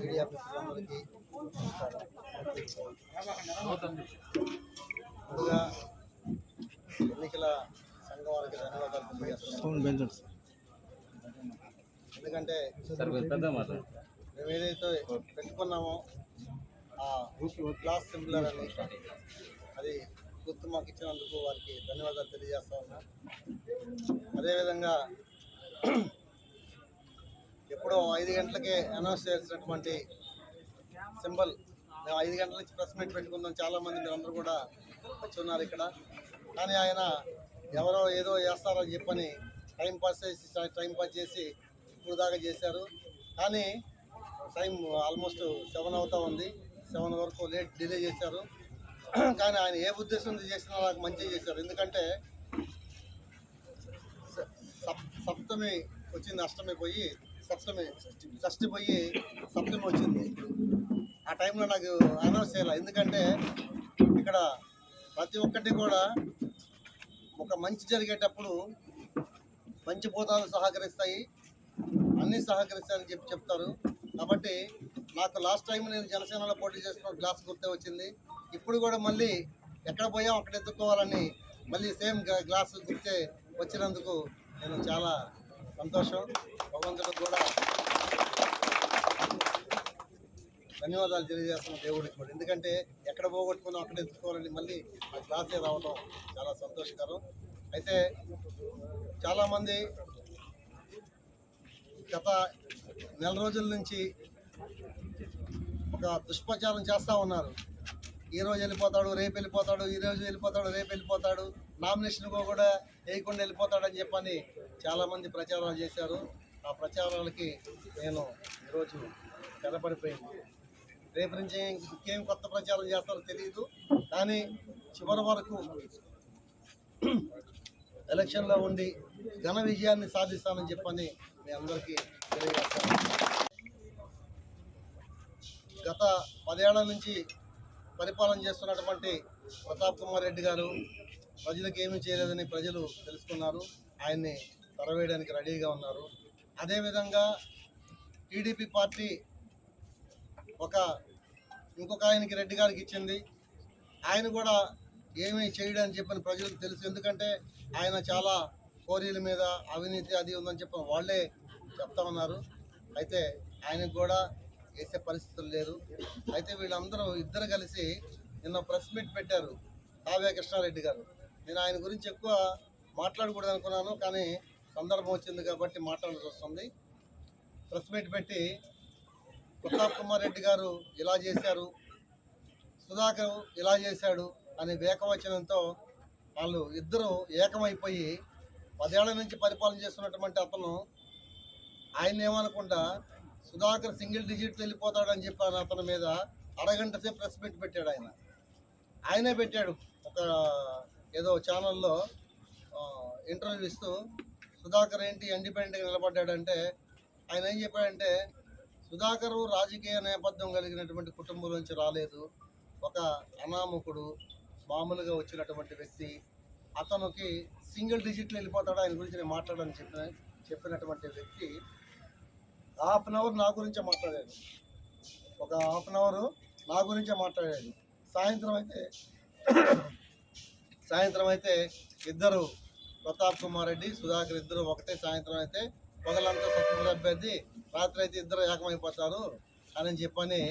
Media మిత్రులందరికీ ముందుగా ఎన్నికల సంఘం వారికి ధన్యవాదాలు తెలియజేస్తున్నాం. ఎందుకంటే మేము ఏదైతే పెట్టుకున్నామో ఆ క్లాస్ సింపులర్ అని అది గుర్తు మాకు ఇచ్చినందుకు వారికి ధన్యవాదాలు తెలియజేస్తా ఉన్నాం. అదేవిధంగా ఎప్పుడో ఐదు గంటలకే అనౌన్స్ చేసినటువంటి సింబల్. మేము ఐదు గంటల నుంచి ప్రెస్ మీట్ పెట్టుకుందాం. చాలామంది మీరు అందరూ కూడా వచ్చి ఉన్నారు ఇక్కడ. కానీ ఆయన ఎవరో ఏదో చేస్తారని చెప్పని టైం పాస్ చేసి టైం పాస్ చేసి ఇప్పుడు దాకా చేశారు. కానీ టైం ఆల్మోస్ట్ సెవెన్ అవుతా ఉంది. సెవెన్ వరకు లేట్ డిలే చేశారు. కానీ ఆయన ఏ ఉద్దేశంతో చేసినా నాకు మంచిగా చేశారు. ఎందుకంటే సప్- సప్తమి వచ్చింది అష్టమి పోయి సప్తమి షష్ఠి పోయి సప్తమి వచ్చింది. ఆ టైంలో నాకు అనౌన్స్ చేయాలి? ఎందుకంటే ఇక్కడ ప్రతి ఒక్కటి కూడా ఒక మంచి జరిగేటప్పుడు మంచి బోధాలు సహకరిస్తాయి. అన్నీ సహకరిస్తాయని చెప్పి చెప్తారు. కాబట్టి నాకు లాస్ట్ టైం నేను జనసేనలో పోటీ చేసిన గ్లాస్ గుర్తే వచ్చింది. ఇప్పుడు కూడా మళ్ళీ ఎక్కడ పోయాం అక్కడ ఎత్తుకోవాలని మళ్ళీ సేమ్ గ్లాస్ గుర్తే వచ్చినందుకు నేను చాలా సంతోషం. భగవంతుడు కూడా ధన్యవాదాలు తెలియజేస్తున్న దేవుడికి కూడా. ఎందుకంటే ఎక్కడ పోగొట్టుకున్నాం అక్కడ ఎత్తుకోవాలని మళ్ళీ ఆ క్లాసే రావడం చాలా సంతోషకరం. అయితే చాలామంది గత నెల రోజుల నుంచి ఒక దుష్ప్రచారం చేస్తూ ఉన్నారు. ఈ రోజు వెళ్ళిపోతాడు రేపు వెళ్ళిపోతాడు ఈ రోజు వెళ్ళిపోతాడు రేపు వెళ్ళిపోతాడు. నామినేషన్ కూడా వేయకుండా వెళ్ళిపోతాడని చెప్పని చాలామంది ప్రచారాలు చేశారు. ఆ ప్రచారాలకి నేను ఈరోజు తెరపడిపోయింది రేపు నుంచి ఇంకేం కొత్త ప్రచారం చేస్తారో తెలియదు కానీ చివరి వరకు ఎలక్షన్లో ఉండి ఘన విజయాన్ని సాధిస్తానని చెప్పని మీ అందరికీ తెలియజేస్తాను. గత పదేళ్ళ నుంచి పరిపాలన చేస్తున్నటువంటి ప్రతాప్ కుమార్ రెడ్డి గారు ప్రజలకు ఏమీ చేయలేదని ప్రజలు తెలుసుకున్నారు. ఆయన్ని తరవేయడానికి రెడీగా ఉన్నారు. అదేవిధంగా టీడీపీ పార్టీ ఒక ఇంకొక ఆయనకి రెడ్డి గారికి ఇచ్చింది. ఆయన కూడా ఏమీ చేయడని చెప్పని ప్రజలకు తెలుసు. ఎందుకంటే ఆయన చాలా కోరీల మీద అవినీతి అది ఉందని చెప్పి వాళ్ళే చెప్తా ఉన్నారు. అయితే ఆయనకు కూడా వేసే పరిస్థితులు లేరు అయితే వీళ్ళందరూ ఇద్దరు కలిసి నిన్న ప్రెస్ మీట్ పెట్టారు కావ్య కృష్ణారెడ్డి గారు. నేను ఆయన గురించి ఎక్కువ మాట్లాడకూడదు అనుకున్నాను కానీ సందర్భం వచ్చింది కాబట్టి మాట్లాడాల్సి వస్తుంది. ప్రెస్ మీట్ పెట్టి ప్రతాప్ కుమార్ రెడ్డి గారు ఇలా చేశారు సుధాకర్ ఇలా చేశాడు అనే వేకవచనంతో వాళ్ళు ఇద్దరు ఏకమైపోయి పదేళ్ళ నుంచి పరిపాలన చేస్తున్నటువంటి అతను ఆయన ఏమనకుండా సుధాకర్ సింగిల్ డిజిట్ వెళ్ళిపోతాడని చెప్పాను అతని మీద అరగంట సేపు ప్రెస్ మీట్ పెట్టాడు ఆయన. ఆయనే పెట్టాడు. ఒక ఏదో ఛానల్లో ఇంటర్వ్యూ ఇస్తూ సుధాకర్ ఏంటి ఇండిపెండెంట్గా నిలబడ్డాడంటే ఆయన ఏం చెప్పాడంటే సుధాకర్ రాజకీయ నేపథ్యం కలిగినటువంటి కుటుంబం నుంచి రాలేదు. ఒక అనామకుడు మామూలుగా వచ్చినటువంటి వ్యక్తి. అతనికి సింగిల్ డిజిట్లో వెళ్ళిపోతాడు. ఆయన గురించి నేను మాట్లాడాలని చెప్పిన చెప్పినటువంటి వ్యక్తి హాఫ్ అన్ అవర్ నా గురించే మాట్లాడాడు. ఒక హాఫ్ అన్ అవర్ నా గురించే మాట్లాడాడు. సాయంత్రం అయితే సాయంత్రం అయితే ఇద్దరు ప్రతాప్ కుమార్ రెడ్డి సుధాకర్ ఇద్దరు ఒకటే సాయంత్రం అయితే పగలంతా స్వతంత్ర అభ్యర్థి రాత్రి అయితే ఇద్దరు ఏకమైపోతారు అని చెప్పని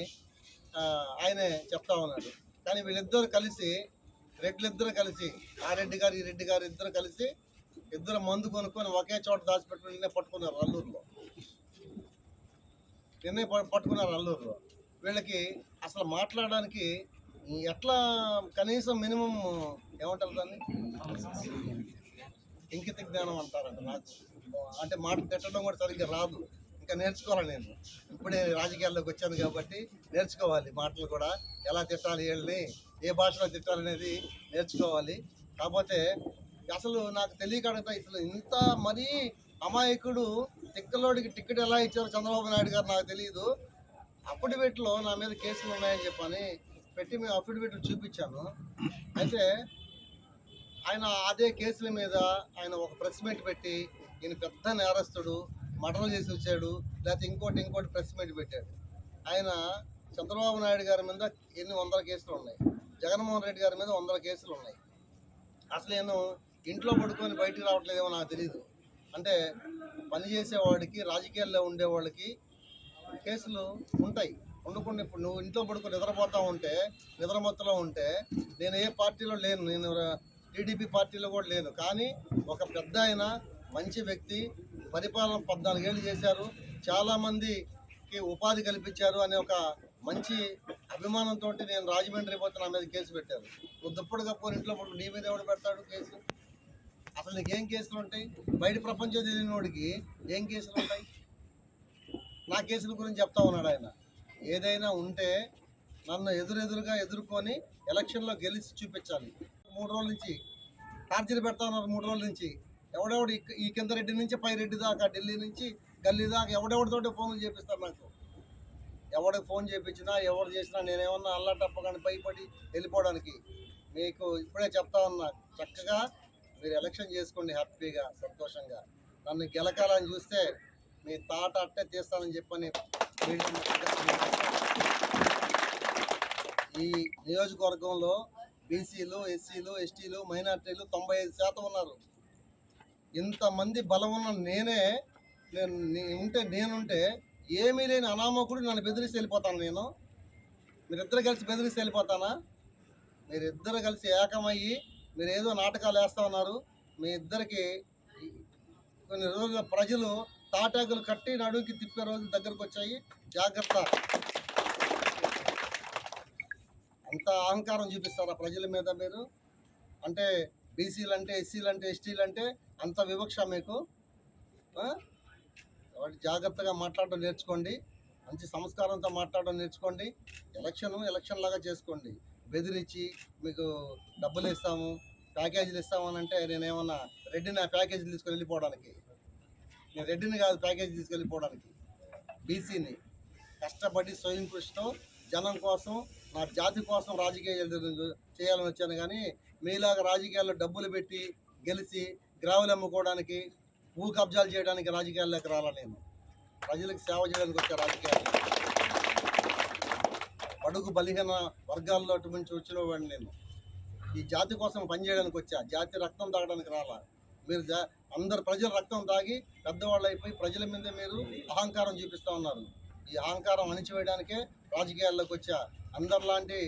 ఆయనే చెప్తా ఉన్నాడు. కానీ వీళ్ళిద్దరు కలిసి రెడ్లిద్దరు కలిసి ఆ రెడ్డి గారు ఈ రెడ్డి గారు ఇద్దరు కలిసి ఇద్దరు మందు కొనుక్కొని ఒకే చోట దాచిపెట్టుకుని పట్టుకున్నారు అల్లూరులో. నిన్నే పట్టుకున్నారు అల్లూరులో వీళ్ళకి అసలు మాట్లాడడానికి ఎట్లా కనీసం మినిమం ఏమంటారు దాన్ని? ఇంకిత జ్ఞానం అంటారంట నాకు అంటే మాట తిట్టడం కూడా సరిగ్గా రాదు. ఇంకా నేర్చుకోవాలి నేను. ఇప్పుడే రాజకీయాల్లోకి వచ్చాను కాబట్టి నేర్చుకోవాలి మాటలు కూడా. ఎలా తిట్టాలి వీళ్ళని? ఏ భాషలో తిట్టాలనేది నేర్చుకోవాలి. కాకపోతే అసలు నాకు తెలియక అడుగుతా అసలు ఇంత మరీ అమాయకుడు తిక్కలోడికి టికెట్ ఎలా ఇచ్చారో చంద్రబాబు నాయుడు గారు నాకు తెలియదు అఫిడవిట్లో నా మీద కేసులు ఉన్నాయని చెప్పని పెట్టి మేము అఫిడవిట్లు చూపించాను. అయితే ఆయన అదే కేసుల మీద ఆయన ఒక ప్రెస్ మీట్ పెట్టి ఈయన పెద్ద నేరస్తుడు మర్డర్ చేసి వచ్చాడు లేకపోతే ఇంకోటి ఇంకోటి ప్రెస్ మీట్ పెట్టాడు. ఆయన చంద్రబాబు నాయుడు గారి మీద ఎన్ని వందల కేసులు ఉన్నాయి? జగన్మోహన్ రెడ్డి గారి మీద వందల కేసులు ఉన్నాయి. అసలు నేను ఇంట్లో పడుకొని బయటికి రావట్లేదేమో నాకు తెలియదు అంటే పని చేసేవాడికి రాజకీయాల్లో ఉండేవాళ్ళకి కేసులు ఉంటాయి. ఉండకుండా ఇప్పుడు నువ్వు ఇంట్లో పడుకుని నిద్రపోతా ఉంటే నిద్రమత్తులో ఉంటే నేను ఏ పార్టీలో లేను. నేను టీడీపీ పార్టీలో కూడా లేను. కానీ ఒక పెద్ద ఆయన మంచి వ్యక్తి పరిపాలన పద్నాలుగేళ్ళు చేశారు. చాలామందికి ఉపాధి కల్పించారు అనే ఒక మంచి అభిమానంతో నేను రాజమండ్రి పోతే నా మీద కేసు పెట్టారు. నువ్వు దుప్పుడు ఇంట్లో పడుకో నీ మీద ఎవడు పెడతాడు కేసు? అసలు ఏం కేసులు ఉంటాయి? బయట ప్రపంచం తెలియని వాడికి ఏం కేసులు ఉంటాయి? నా కేసుల గురించి చెప్తా ఉన్నాడు ఆయన. ఏదైనా ఉంటే నన్ను ఎదురెదురుగా ఎదుర్కొని ఎలక్షన్లో గెలిచి చూపించాలి. మూడు రోజుల నుంచి టార్చర్ పెడతా ఉన్నారు మూడు రోజుల నుంచి. ఎవడెవడు ఈ కింద రెడ్డి నుంచి పై రెడ్డి దాకా ఢిల్లీ నుంచి గల్లీ దాకా ఎవడెవడితోటి ఫోన్లు చేపిస్తారు నాకు? ఎవడికి ఫోన్ చేపించినా ఎవరు చేసినా నేనేమన్నా అల్లాటప్పగాని భయపడి వెళ్ళిపోవడానికి మీకు ఇప్పుడే చెప్తా ఉన్నా. చక్కగా మీరు ఎలక్షన్ చేసుకోండి హ్యాపీగా సంతోషంగా. నన్ను గెలకాలని చూస్తే మీ తాట అట్టే తీస్తానని చెప్పని ఈ నియోజకవర్గంలో బీసీలు ఎస్సీలు ఎస్టీలు మైనార్టీలు తొంభై ఐదు శాతం ఉన్నారు. ఇంతమంది బలం ఉన్న నేనే నేను ఉంటే నేనుంటే ఏమీ లేని అనామకుడు నన్ను బెదిరిసి వెళ్ళిపోతాను నేను. మీరిద్దరు కలిసి బెదిరిసి వెళ్ళిపోతానా? మీరిద్దరు కలిసి ఏకమయ్యి మీరు ఏదో నాటకాలు వేస్తా ఉన్నారు. మీ ఇద్దరికి కొన్ని రోజుల ప్రజలు తాటాకులు కట్టి నడుకి తిప్పే రోజులు దగ్గరకు వచ్చాయి. జాగ్రత్త. అంత అహంకారం చూపిస్తారా ప్రజల మీద మీరు? అంటే బీసీలు అంటే ఎస్సీలు అంటే ఎస్టీలు అంటే అంత వివక్ష మీకు? కాబట్టి జాగ్రత్తగా మాట్లాడడం నేర్చుకోండి. మంచి సంస్కారంతో మాట్లాడడం నేర్చుకోండి. ఎలక్షన్ ఎలక్షన్ లాగా చేసుకోండి. బెదిరించి మీకు డబ్బులు ఇస్తాము. ప్యాకేజీలు ఇస్తామని అంటే నేనేమన్నా రెడ్డిని ఆ ప్యాకేజీలు తీసుకొని వెళ్ళిపోవడానికి. నేను రెడ్డిని కాదు ప్యాకేజీ తీసుకెళ్ళిపోవడానికి. బీసీని. కష్టపడి స్వయం కృషితో జనం కోసం నా జాతి కోసం రాజకీయాలు చేయాలని వచ్చాను కానీ మీలాగా రాజకీయాల్లో డబ్బులు పెట్టి గెలిచి గ్రావులు అమ్ముకోవడానికి భూ కబ్జాలు చేయడానికి రాజకీయాల్లోకి రాలా నేను. ప్రజలకు సేవ చేయడానికి వచ్చే రాజకీయాలు. బడుగు బలిహీన వర్గాల్లో నుంచి వచ్చిన వాడిని నేను. ఈ జాతి కోసం పనిచేయడానికి వచ్చా? జాతి రక్తం తాగడానికి రాలా? మీరు జా అందరు ప్రజల రక్తం తాగి పెద్దవాళ్ళు అయిపోయి ప్రజల మీద మీరు అహంకారం చూపిస్తూ ఉన్నారు. ఈ అహంకారం అణిచివేయడానికే రాజకీయాల్లోకి వచ్చా? అందరిలాంటి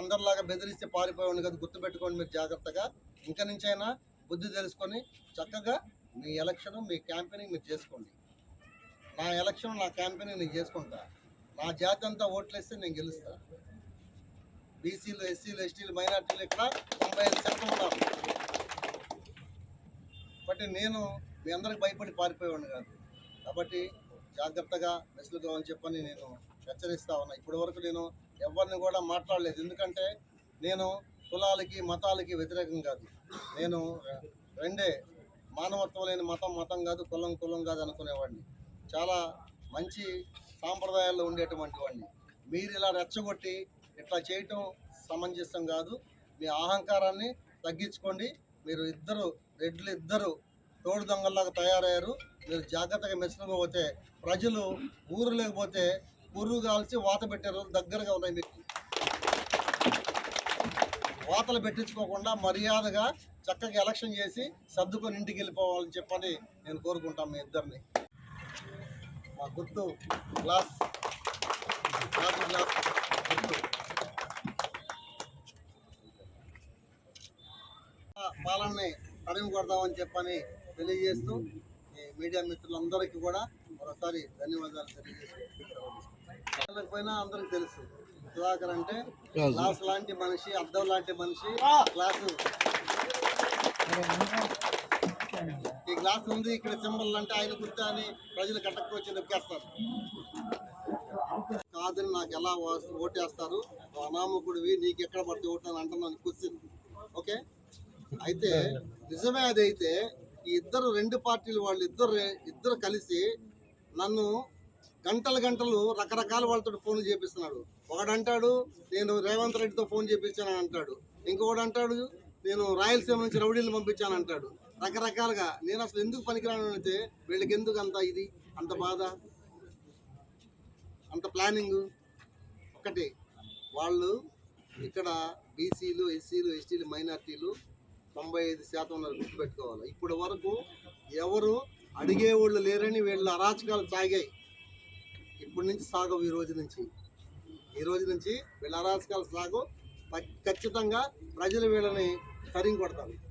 అందరిలాగా బెదిరిస్తే పారిపోయాను కదా గుర్తుపెట్టుకోండి మీరు జాగ్రత్తగా. ఇంక నుంచైనా బుద్ధి తెలుసుకొని చక్కగా మీ ఎలక్షన్ మీ క్యాంపెయినింగ్ మీరు చేసుకోండి. నా ఎలక్షన్ నా క్యాంపెయినింగ్ నేను చేసుకుంటా. నా జాతి అంతా ఓట్లేస్తే నేను గెలుస్తా. బీసీలు ఎస్సీలు ఎస్టీలు మైనార్టీలు ఇక్కడ తొంభై ఐదు శాతం ఉన్నారు. బట్ నేను మీ అందరికి భయపడి పారిపోయేవాడిని కాదు. కాబట్టి జాగ్రత్తగా మెసులుగా అని చెప్పని నేను హెచ్చరిస్తా ఉన్నా. ఇప్పటి వరకు నేను ఎవరిని కూడా మాట్లాడలేదు. ఎందుకంటే నేను కులాలకి మతాలకి వ్యతిరేకం కాదు. నేను రెండే మానవత్వం లేని మతం మతం కాదు కులం కులం కాదు అనుకునేవాడిని. చాలా మంచి సాంప్రదాయాల్లో ఉండేటువంటి వాడిని. మీరు ఇలా రెచ్చగొట్టి ఇట్లా చేయటం సమంజసం కాదు. మీ అహంకారాన్ని తగ్గించుకోండి. మీరు ఇద్దరు రెడ్లు ఇద్దరు తోడు దొంగల్లాగా తయారయ్యారు. మీరు జాగ్రత్తగా మెచ్చుకోకపోతే ప్రజలు ఊరు లేకపోతే పురుగు కాల్చి వాత పెట్టే రోజులు దగ్గరగా ఉన్నాయి మీకు. వాతలు పెట్టించుకోకుండా మర్యాదగా చక్కగా ఎలక్షన్ చేసి సర్దుకొని ఇంటికి వెళ్ళిపోవాలని చెప్పని నేను కోరుకుంటాను మీ ఇద్దరిని. మా గుర్తు గ్లాస్ గ్లాస్ గ్లాస్ గుర్తు పాలనని తరిమి కొడదామని చెప్పని తెలియజేస్తూ ఈ మీడియా మిత్రులందరికీ కూడా మరోసారి ధన్యవాదాలు తెలియజేస్తూ పోయినా అందరికి తెలుసు. సుధాకర్ అంటే గ్లాస్ లాంటి మనిషి అద్దం లాంటి మనిషి గ్లాసు ఈ గ్లాస్ ఉంది ఇక్కడ సింబల్ అంటే ఆయన గుర్తు అని ప్రజలు కట్టకు వచ్చి నొక్కేస్తారు. కాదని నాకు ఎలా ఓటేస్తారు? అనామకుడివి నీకు ఎక్కడ పడితే ఓటు అని అంటున్నాను క్వశ్చన్. ఓకే? అయితే నిజమే అదైతే ఈ ఇద్దరు రెండు పార్టీలు వాళ్ళు ఇద్దరు ఇద్దరు కలిసి నన్ను గంటలు గంటలు రకరకాల వాళ్ళతో ఫోన్లు చేపిస్తున్నాడు. ఒకడంటాడు నేను రేవంత్ రెడ్డితో ఫోన్ చేపించాను అంటాడు. ఇంకొకడు అంటాడు నేను రాయలసీమ నుంచి రౌడీలు పంపించాను అంటాడు. రకరకాలుగా. నేను అసలు ఎందుకు పనికిరాను అంటే వీళ్ళకి ఎందుకు అంత ఇది అంత బాధ అంత ప్లానింగ్? ఒకటి. వాళ్ళు ఇక్కడ బీసీలు ఎస్సీలు ఎస్టీలు మైనార్టీలు తొంభై ఐదు శాతం ఉన్నారు గుర్తుపెట్టుకోవాలి. ఇప్పటి వరకు ఎవరు అడిగేవాళ్ళు లేరని వీళ్ళ అరాచకాలు సాగాయి. ఇప్పటి నుంచి సాగవు ఈ రోజు నుంచి. ఈ రోజు నుంచి వీళ్ళ అరాచకాలు సాగు. ఖచ్చితంగా ప్రజలు వీళ్ళని తరిగి కొడతారు.